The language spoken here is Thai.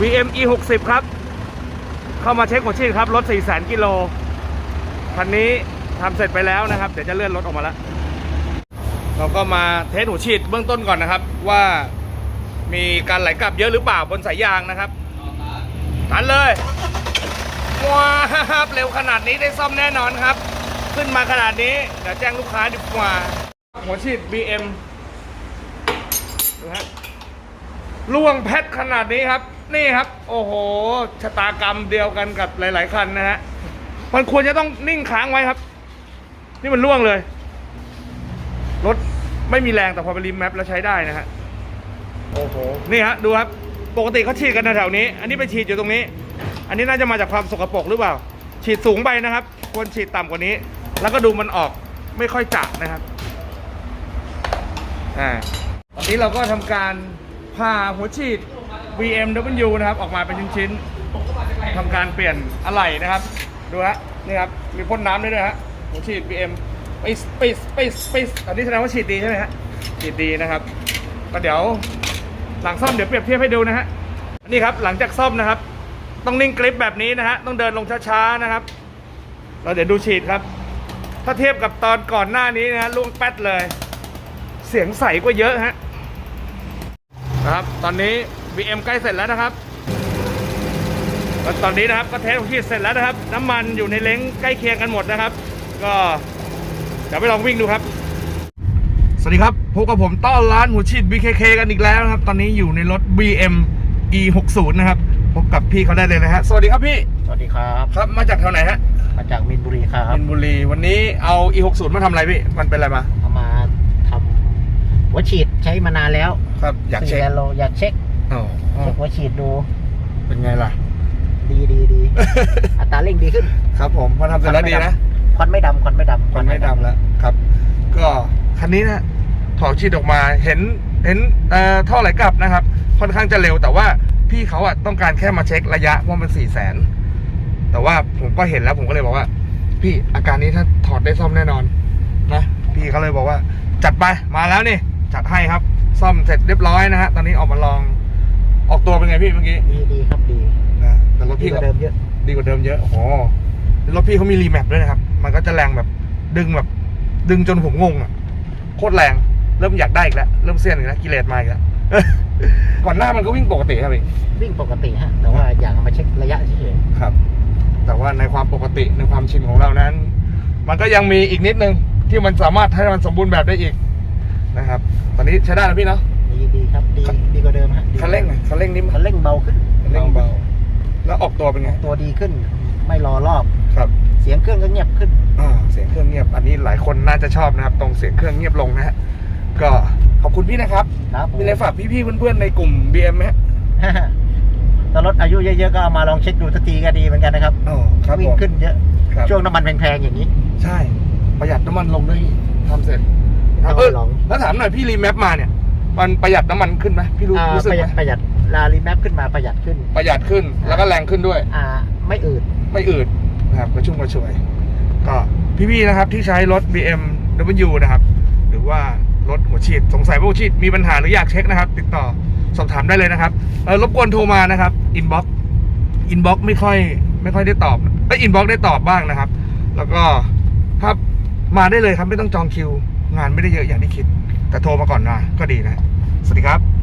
VM E 6 0ครับ เข้ามาเช็คหัวฉีดครับ รถ4 0 0 0 0 0กิโล คันนี้ทำเสร็จไปแล้วนะครับ เดี๋ยวจะเลื่อนรถออกมาแล้ว เราก็มาเทสหัวฉีดเบื้องต้นก่อนนะครับ ว่ามีการไหลกลับเยอะหรือเปล่าบนสายยางนะครับตันเลยว้าบเร็วขนาดนี้ได้ซ่อมแน่นอนครับ ขึ้นมาขนาดนี้เดี๋ยวแจ้งลูกค้าดีกว่า หัวฉีด BM ดูฮะล่วงแพทขนาดนี้ครับ นี่ครับ โอ้โหชะตากรรมเดียวกันกับหลาย ๆ คันนะฮะมันควรจะต้องนิ่งค้างไว้ครับ นี่มันล่วงเลยรถไม่มีแรงแต่พอไปริมแมปแล้วใช้ได้นะฮะโอ้โหนี่ฮะดูครับปกติเขาฉีดกันแถวๆนี้ อันนี้ไปฉีดอยู่ตรงนี้ อันนี้น่าจะมาจากความสกปรกหรือเปล่า ฉีดสูงไปนะครับ ควรฉีดต่ำกว่านี้ แล้วก็ดูมันออกไม่ค่อยจะนะครับอ่าตอนนี้เราก็ทำการผ่าหัวฉีด BMW นะครับออกมาเป็นชิ้นๆทำการเปลี่ยนอะไหล่นะครับ ดูฮะนี่ครับมีพ่นน้ำด้วยนะฮะหัวฉีด BM ปิสปิสปิสปิสอันนี้แสดงว่าฉีดดีใช่ไหมฮะฉีดดีนะครับก็เดี๋ยวหลังซ่อมเดี๋ยวเปรียบเทียบให้ดูนะฮะนี่ครับหลังจากซ่อมนะครับ ต้องนิ่งกริปแบบนี้นะฮะต้องเดินลงช้าๆนะครับ เราเดี๋ยวดูฉีดครับ ถ้าเทียบกับตอนก่อนหน้านี้นะฮะล่วงแป๊ดเลย เสียงใสกว่าเยอะฮะนะครับ ตอนนี้ BM ใกล้เสร็จแล้วนะครับก็ตอนนี้นะครับก็เทสของฉีดเสร็จแล้วนะครับ น้ำมันอยู่ในเล้งใกล้เคียงกันหมดนะครับ ก็เดี๋ยวไปลองวิ่งดูครับ สวัสดีครับพบกับผมต้อนร้านหัวฉีด BKK กันอีกแล้วนะครับ ตอนนี้อยู่ในรถ BM E60 นะครับพบกับพี่เขาได้เลยนะฮะสวัสดีครับพี่สวัสดีครับครับมาจากแถวไหนฮะมาจากมินบุรีครับมินบุรีวันนี้เอา E60 มาทำอะไรพี่มันเป็นอะไรมาเอามาทำหัวฉีดใช้มานานแล้วครับอยากเช็คสี่แสนโลอยากเช็ค อ๋ออ๋อเช็คหัวฉีดดู เป็นไงล่ะ ดีดีดี อัตราเร่งดีขึ้น ครับผมพอทำเสร็จแล้วดีนะควันไม่ดำควันไม่ดำควันไม่ดำแล้วครับ ก็คันนี้นะถอดชีดออกมาเห็นเห็นเอ่อท่อไหลกลับนะครับ ค่อนข้างจะเร็วแต่ว่าพี่เขาอะต้องการแค่มาเช็คระยะว่ามันสี่แสนแต่ว่าผมก็เห็นแล้วผมก็เลยบอกว่า พี่อาการนี้ถ้าถอดได้ซ่อมแน่นอนนะพี่เขาเลยบอกว่า จัดไปมาแล้วนี่จัดให้ครับ ซ่อมเสร็จเรียบร้อยนะฮะตอนนี้ออกมาลอง ออกตัวเป็นไงพี่เมื่อกี้ดีดีครับดีนะแต่รถดีพี่กก็ว่าเดิมเยอะดีกว่าเดิมเยอะโอ้โหรถพี่เขามีรีแมปด้วยนะครับ มันก็จะแรงแบบดึงแบบ ดึงจนผมงงอะโคตรแรงเริ่มอยากได้อีกแล้วเริ่มเสี้ยนอีกแล้วกิเลสมาอีกแล้ว ก่อนหน้ามันก็วิ่งปกติครับพี่ วิ่งปกติฮะ แต่ว่าอยากเอามาเช็คระยะเฉยครับ แต่ว่าในความปกติในความชินของเรานั้น มันก็ยังมีอีกนิดนึงที่มันสามารถให้มันสมบูรณ์แบบได้อีกนะครับ ตอนนี้ใช้ได้แล้วพี่เนาะๆดีดี ครับดีดีกว่าเดิมฮะดีคันเร่งไงคันเร่งนิ่มคันเร่งเบาขึ้นคันเร่งเบา แล้วออกตัวเป็นไง ตัวดีขึ้น ไม่รอรอบครับ เสียงเครื่องก็เงียบขึ้นอ่าเสียงเครื่องเงียบ อันนี้หลายคนน่าจะชอบนะครับ ตรงเสียงเครื่องเงียบลงนะฮะก็ขอบคุณพี่นะครับครับผมมีอะไรฝากพี่ๆเพื่อนๆในกลุ่ม BM ไหมฮะตอนรถอายุเยอะๆก็เอามาลองเช็คดูสักทีก็ดีเหมือนกันนะครับอ๋อครับวิ่ผงมขึ้นเยอะครับช่วงน้ำมันแพงๆอย่างนี้ ใช่ประหยัดน้ำมันลงด้วยทำเสร็จเอาเออลองแล้วถามหน่อยพี่รีแมปมาเนี่ย มันประหยัดน้ำมันขึ้นไหมพี่รู้อ่ารู้สึกประหไหยัมดประหยัดลารีแมปขึ้นมาประหยัดขึ้น ประหยัดขึ้นแล้วก็แรงขึ้นด้วย อ่า ไม่อืด ไม่อืดนะครับกระชุ่มกระชวย ก็พี่ๆนะครับที่ใช้รถ BMW นะครับ หรือว่ารถหัวฉีดสงสัยว่าหัวฉีดมีปัญหาหรืออยากเช็คนะครับ ติดต่อสอบถามได้เลยนะครับเออรบกวนโทรมานะครับอินบ็อกอินบ็อกไม่ค่อยไม่ค่อยได้ตอบเอ้อินบ็อกได้ตอบบ้างนะครับ แล้วก็ถ้ามาได้เลยครับไม่ต้องจองคิว งานไม่ได้เยอะอย่างที่คิด แต่โทรมาก่อนนะก็ดีนะ สวัสดีครับ